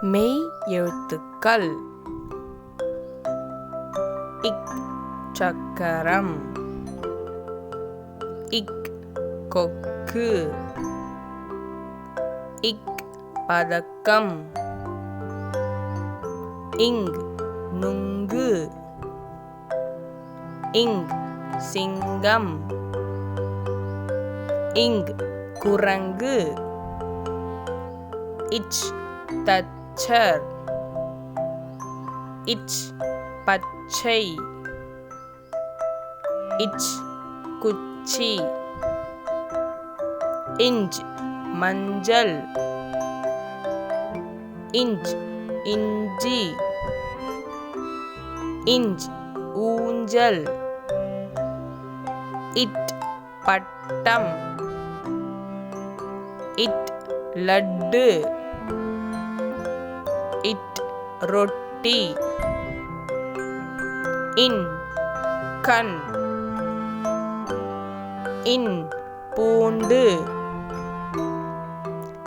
மெய் எழுத்துக்கள். இக் சக்கரம். இக் கொக்கு. இக் பதக்கம். இங் நுங்கு. இங் சிங்கம். இங் குரங்கு. இச் தத் பச்சர். இச் பச்சை. இச் குச்சி. இஞ்ச் மஞ்சள். இஞ்ச் இஞ்சி. இஞ்ச் ஊஞ்சல். இட் பட்டம். இட் லட்டு. ரொட்டி. இன் கண். இன் பூண்டு.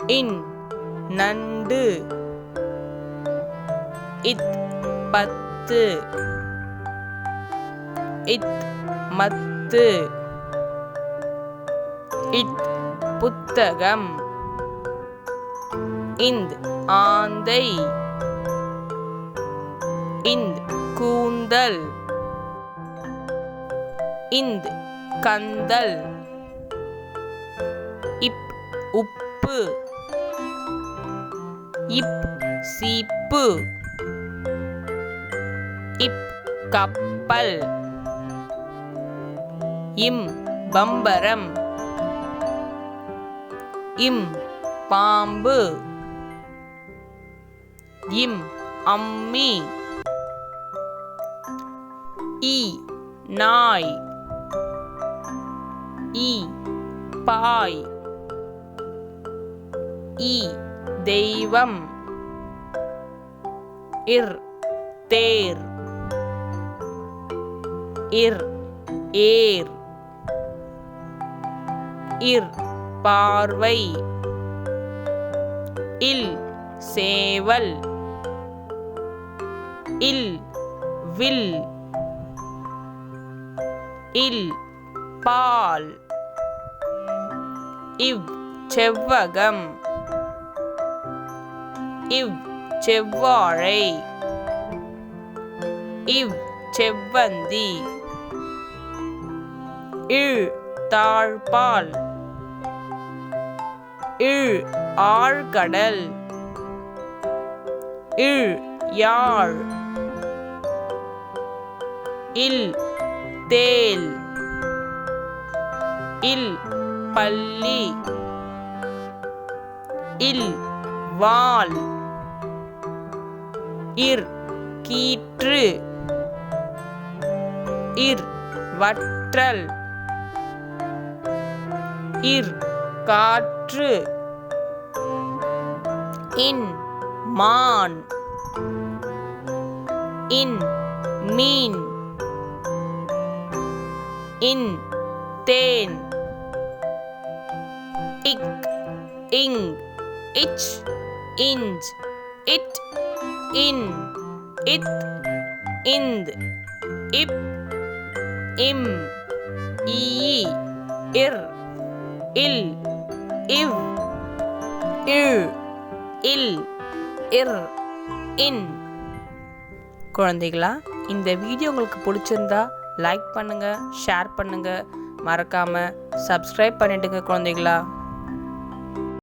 இன் நண்டு. இத் பத்து. இத் மத்து. இத் புத்தகம். இந்த் ஆந்தை. இந்த் கூந்தல். இந்த் கந்தல். இப் உப்பு. இப் சீப்பு. இப் கப்பல். இம் பம்பரம். இம் பாம்பு. இம் அம்மி. இ நாய். இ பாய். இ தெய்வம். இர் தேர். இர் ஏர். இர் பார்வை. இல் சேவல். இல் வில். இல் பால். இவ் செவ்வகம். இவ் செவ்வாழை. இவ் செவ்வந்தி. இழ் தாழ்பால். இழ் ஆழ்கடல். இழ் யாழ். இல் தேல். இல் பள்ளி. இல் வால் இர் கீற்று. இர் வற்றல். இர் காற்று. இன் மான். இன் மீன். இன் தேன். இக் இங். இச் இஞ்ச். It in. இத் இந்த். இப் இம். ஈ இர். இல் இவ். இழ் இல் இர் இன். குழந்தைகளா இந்த வீடியோ உங்களுக்கு பிடிச்சிருந்தா லைக் பண்ணுங்கள் ஷேர் பண்ணுங்கள் மறக்காமல் சப்ஸ்கிரைப் பண்ணிவிடுங்க குழந்தைங்களா